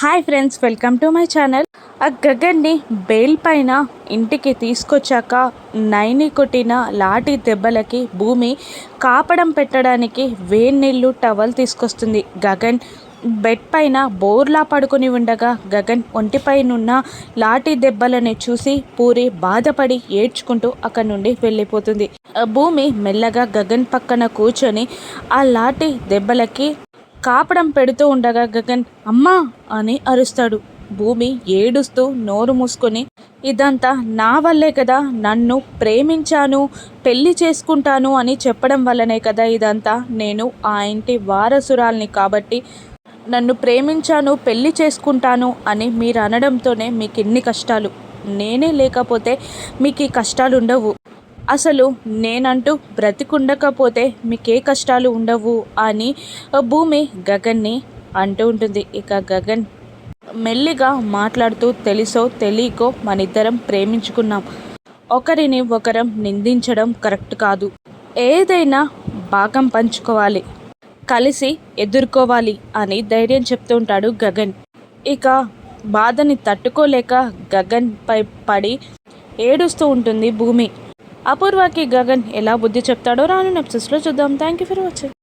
Hi friends welcome to my channel. ఆ గగన్ని bail పైన ఇంటికి తీసుకొచ్చాక నైని కొట్టిన లాఠీ దెబ్బలకి భూమి కాపడం పెట్టడానికి వేన్నీళ్ళు టవల్ తీసుకొస్తుంది. గగన్ బెడ్ పైన బోర్లా పడుకొని ఉండగా గగన్ ఒంటిపైనున్న లాఠీ దెబ్బలని చూసి పూరి బాధపడి ఏడ్చుకుంటూ అక్కడి నుండి వెళ్ళిపోతుంది. ఆ భూమి మెల్లగా గగన్ పక్కన కూర్చొని ఆ లాఠీ దెబ్బలకి కాపడం పెడుతూ ఉండగా గగన్ అమ్మా అని అరుస్తాడు. భూమి ఏడుస్తూ నోరు మూసుకొని ఇదంతా నా వల్లే కదా నన్ను ప్రేమించాను పెళ్ళి చేసుకుంటాను అని చెప్పడం వల్లనే కదా ఇదంతా. నేను ఆ ఇంటి వారసురాల్ని కాబట్టి నన్ను ప్రేమించాను పెళ్ళి చేసుకుంటాను అని మీరు అనడంతోనే మీకు ఇన్ని కష్టాలు. నేనే లేకపోతే మీకు ఈ కష్టాలు ఉండవు అసలు నేనంటూ బ్రతికుండకపోతే మీకే కష్టాలు ఉండవు అని భూమి గగన్ని అంటూ ఉంటుంది. ఇక గగన్ మెల్లిగా మాట్లాడుతూ తెలుసో తెలియకో మనిద్దరం ప్రేమించుకున్నాం. ఒకరిని ఒకరం నిందించడం కరెక్ట్ కాదు. ఏదైనా భాగం పంచుకోవాలి. కలిసి ఎదుర్కోవాలి అని ధైర్యం చెప్తూ ఉంటాడు గగన్. ఇక బాధని తట్టుకోలేక గగన్ పై పడి ఏడుస్తూ ఉంటుంది భూమి. అపూర్వకి గగన్ ఎలా బుద్ధి చెప్తాడో రాను నెప్సెస్లో చూద్దాం. Thank you for watching